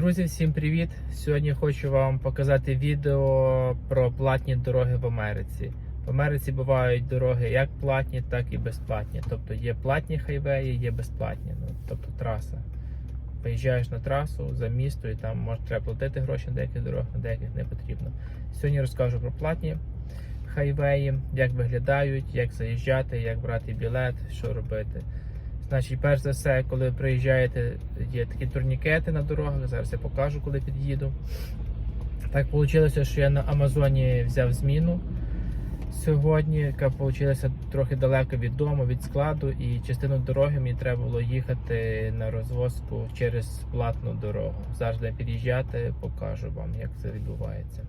Друзі, всім привіт! Сьогодні хочу вам показати відео про платні дороги в Америці. В Америці бувають дороги як платні, так і безплатні. Тобто є платні хайвеї, є безплатні. Ну, тобто траса. Приїжджаєш на трасу за місто і там може треба платити гроші на деяких дорогах, на деяких не потрібно. Сьогодні розкажу про платні хайвеї, як виглядають, як заїжджати, як брати білет, що робити. Значить, перш за все, коли приїжджаєте, є такі турнікети на дорогах. Зараз я покажу, коли під'їду. Так вийшло, що я на Амазоні взяв зміну сьогодні, яка вийшла трохи далеко від дому, від складу, і частину дороги мені треба було їхати на розвозку через платну дорогу. Зараз де під'їжджати, покажу вам, як це відбувається.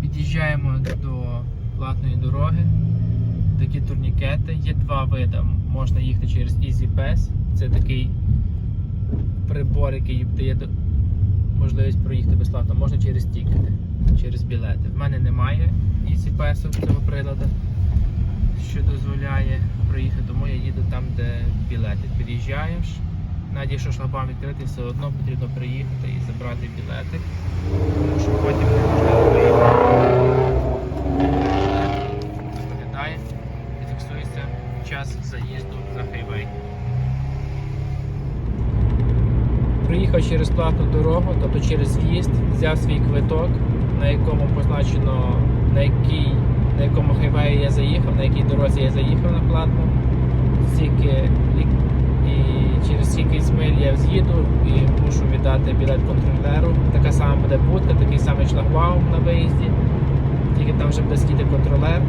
Під'їжджаємо до платної дороги такі турнікети. Є два види. Можна їхати через EasyPass. Це такий прибор, який дає можливість проїхати безплатно. Можна через тікети, через білети. В мене немає EasyPass цього приладу, що дозволяє проїхати, тому я їду там, де білети. Під'їжджаєш. Навіть якщо шлагбаум відкритий, все одно потрібно приїхати і забрати білети, тому що потім неможливо виїхати виглядає Приїхав через платну дорогу, тобто через в'їзд, взяв свій квиток, на якому позначено на який, на якому хайвеї я заїхав, на якій дорозі я заїхав на платну, стільки і, через скільки миль я з'їду і мушу віддати білет контролеру. Така сама буде будка, такий самий шлагбаум на виїзді, тільки там вже буде сидіти контролер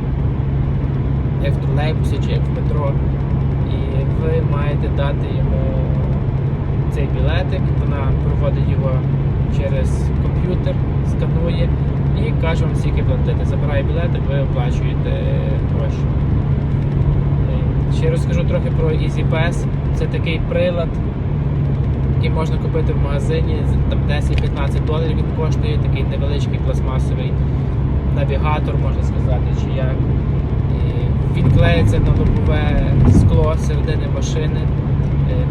як в тролейбусі чи як в метро. І ви маєте дати йому цей білетик, вона проводить його через комп'ютер, сканує і каже вам скільки платити. Забирає білетик, ви оплачуєте гроші. Ще розкажу трохи про EasyPass. Це такий прилад, який можна купити в магазині, там 10-15 доларів він коштує, такий невеличкий пластмасовий навігатор, можна сказати, чи як. Він клеїться на лобове скло середини машини,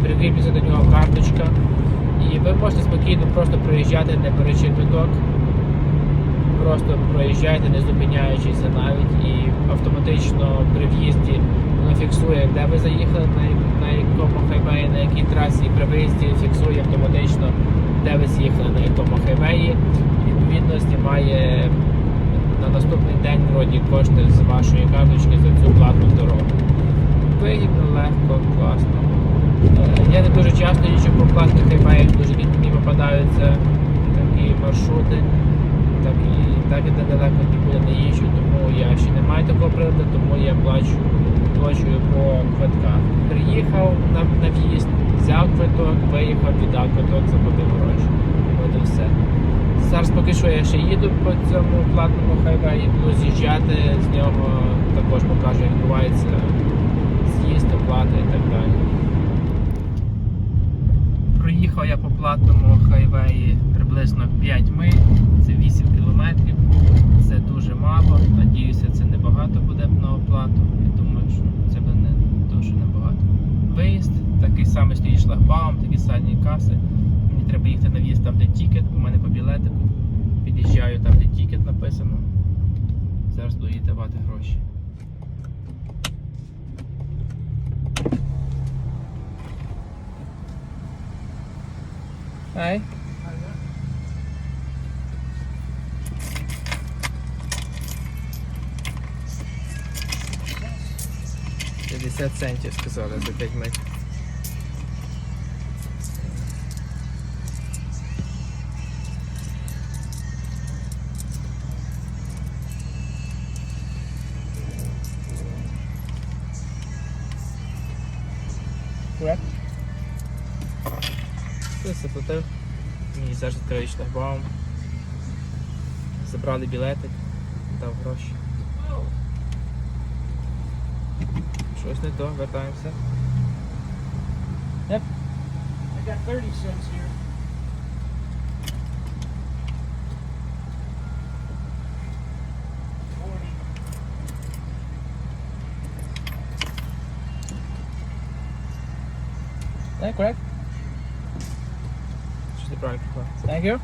прикріплюється до нього карточка. І ви можете спокійно просто проїжджати, не беручи квиток. Просто проїжджайте, не зупиняючися навіть, і автоматично при в'їзді воно фіксує, де ви заїхали, на якому хайвеї, на якій трасі, і при виїзді фіксує автоматично, де ви з'їхали, на якому хайвеї. Відповідно, знімає на наступний день вроді кошти з вашої карточки за цю платну дорогу. Вигідно, легко, класно. Я не дуже часто їжджу по платних хайвеях, дуже рідко мені попадаються такі маршрути. Так і так і далеко нікуди не їжджу, тому я ще не маю такого приладу, тому я плачу, плачую по квитках. Приїхав на, на в'їзд, взяв квиток, виїхав, віддав квиток, заплатив гроші. От і все. Зараз поки що я ще їду по цьому платному хайвеї, буду з'їжджати з нього, також покажу, як відбувається з'їзд, оплата і так далі. Проїхав я по платному хайвеї приблизно 5 миль, це 8 кілометрів. Це дуже мало. Надіюся, це небагато буде на оплату. Я думаю, що це буде не дуже небагато. Виїзд, такий самий стоїть шлагбаум, такі самі каси. Мені треба їхати на в'їзд там, де тікет, у мене по білетику. Під'їжджаю там, де тікет написано. Зараз буду їй давати гроші. Ай. 50 центів сказали за 5 метрів. Correct? Все заплатив. Мені зараз відкриють шлагбаум. Забрали білетик, дав гроші. Щось не то, вертаємося. Yep. I got 30 cents here. Forty. Yeah, correct. Ти правильно. Thank you.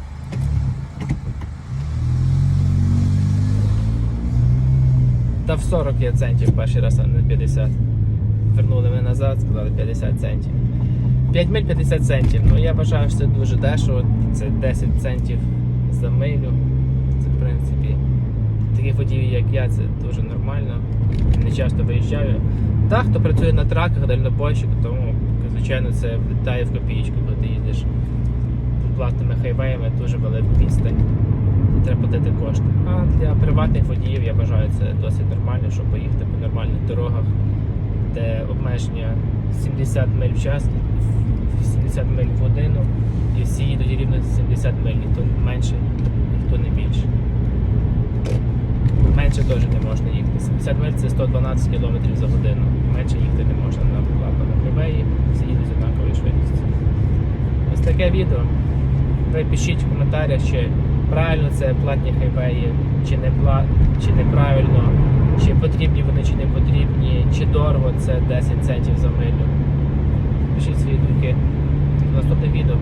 Та в 40 є центів перший раз, а не 50. Вернули мене назад, сказали 50 центів. 5 миль 50 центів. Ну я вважаю, що це дуже дешево. Це 10 центів за милю. Це в принципі таких водіїв, як я, це дуже нормально. Не часто виїжджаю. Так, хто працює на траках, дальнобойщик, тому звичайно це влітає в копієчку, коли ти їздиш платними хайвеями дуже велику відстань. Треба платити кошти. А для приватних водіїв я вважаю це досить нормально, щоб поїхати по нормальних дорогах, де обмеження 70 миль в час, 70 миль в годину, і всі їдуть рівно 70 миль, ніхто менше, ніхто не більше. Менше теж не можна їхати. 70 миль це 112 км за годину. Менше їхати не можна на платному хайвеї, всі їдуть з однаковою швидкістю. Ось таке відео. Пишіть в коментарях, чи правильно це платні хайвеї, чи не пла... чи неправильно, чи потрібні вони, чи не потрібні, чи дорого це 10 центів за милю. Пишіть свої думки. наступне відео.